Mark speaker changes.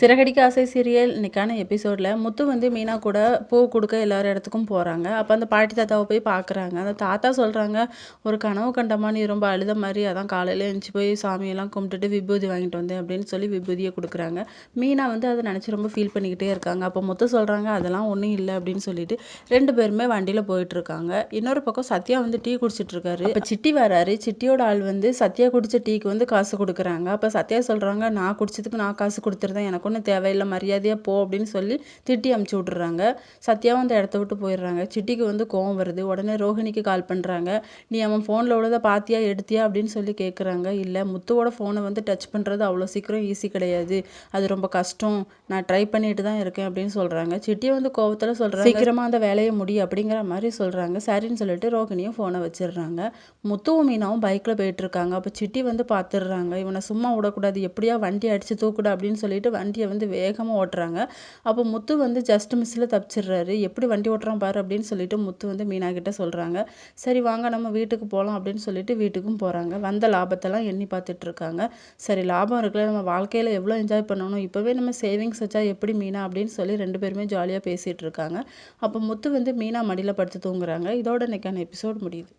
Speaker 1: சிறகடிக்க ஆசை சீரியல் இன்னைக்கான எபிசோடில் முத்து வந்து மீனா கூட பூ கொடுக்க எல்லார் இடத்துக்கும் போகிறாங்க அப்போ அந்த பாட்டி தாத்தாவை போய் பார்க்குறாங்க அந்த தாத்தா சொல்கிறாங்க ஒரு கனவு கண்டமா நீ ரொம்ப அழுத மாதிரி அதான் காலையில் எழுந்துச்சி போய் சாமியெல்லாம் கும்பிட்டுட்டு விபூதி வாங்கிட்டு வந்தேன் அப்படின்னு சொல்லி விபூதியை கொடுக்குறாங்க. மீனா வந்து அதை நினச்சி ரொம்ப ஃபீல் பண்ணிக்கிட்டே இருக்காங்க. அப்போ முத்து சொல்கிறாங்க அதெல்லாம் ஒன்றும் இல்லை அப்படின்னு சொல்லிட்டு ரெண்டு பேருமே வண்டியில் போயிட்டுருக்காங்க இன்னொரு பக்கம் சத்யா வந்து டீ குடிச்சிட்ருக்காரு இப்போ சிட்டி வராரு. சிட்டியோட ஆள் வந்து சத்யா குடித்த டீக்கு வந்து காசு கொடுக்குறாங்க. அப்போ சத்யா சொல்கிறாங்க நான் குடிச்சதுக்கு நான் காசு கொடுத்துருந்தேன். எனக்கும் ஒன்றும் தேவையில்லை மரியாதையாக போ அப்படின்னு சொல்லி திட்டி அமுச்சு விட்றாங்க சத்யாவும் அந்த இடத்த விட்டு போயிடுறாங்க. சிட்டிக்கு வந்து கோவம் வருது. உடனே ரோஹிணிக்கு கால் பண்ணுறாங்க நீ அவன் ஃபோனில் உள்ளதை பார்த்தியா எடுத்தியா அப்படின்னு சொல்லி கேட்குறாங்க இல்லை முத்துவோட ஃபோனை வந்து டச் பண்ணுறது அவ்வளோ சீக்கிரம் ஈஸி கிடையாது. அது ரொம்ப கஷ்டம். நான் ட்ரை பண்ணிட்டு தான் இருக்கேன் அப்படின்னு சொல்கிறாங்க சிட்டியை வந்து கோவத்தில் சொல்கிறாங்க சீக்கிரமாக அந்த வேலையை முடி அப்படிங்கிற மாதிரி சொல்கிறாங்க சரின்னு சொல்லிட்டு ரோஹிணியும் ஃபோனை வச்சிடுறாங்க. முத்துவும் மீனாவும் பைக்கில் போயிட்டுருக்காங்க அப்போ சிட்டி வந்து பார்த்துடுறாங்க இவனை சும்மா விடக்கூடாது. எப்படியா வண்டி அடித்து தூக்குடா அப்படின்னு சொல்லிட்டு வண்டி வண்டியை வந்து வேகமாக ஓட்டுறாங்க. அப்போ முத்து வந்து ஜஸ்ட் மிஸ்ஸில் தப்பிச்சிடுறாரு. எப்படி வண்டி ஓட்டுறான் பாரு அப்படின்னு சொல்லிட்டு முத்து வந்து மீனா கிட்ட சொல்கிறாங்க சரி வாங்க நம்ம வீட்டுக்கு போகலாம் அப்படின்னு சொல்லிட்டு வீட்டுக்கும் போகிறாங்க வந்த லாபத்தெல்லாம் எண்ணி பார்த்துட்டு இருக்காங்க. சரி லாபம் இருக்குல்ல. நம்ம வாழ்க்கையில் எவ்வளோ என்ஜாய் பண்ணணும்? இப்போவே நம்ம சேவிங்ஸ் வச்சா எப்படி மீனா? அப்படின்னு சொல்லி ரெண்டு பேருமே ஜாலியாக பேசிகிட்டு இருக்காங்க. அப்போ முத்து வந்து மீனா மடியில் படுத்து தூங்குறாங்க. இதோட இன்றைக்கான எபிசோட் முடியுது.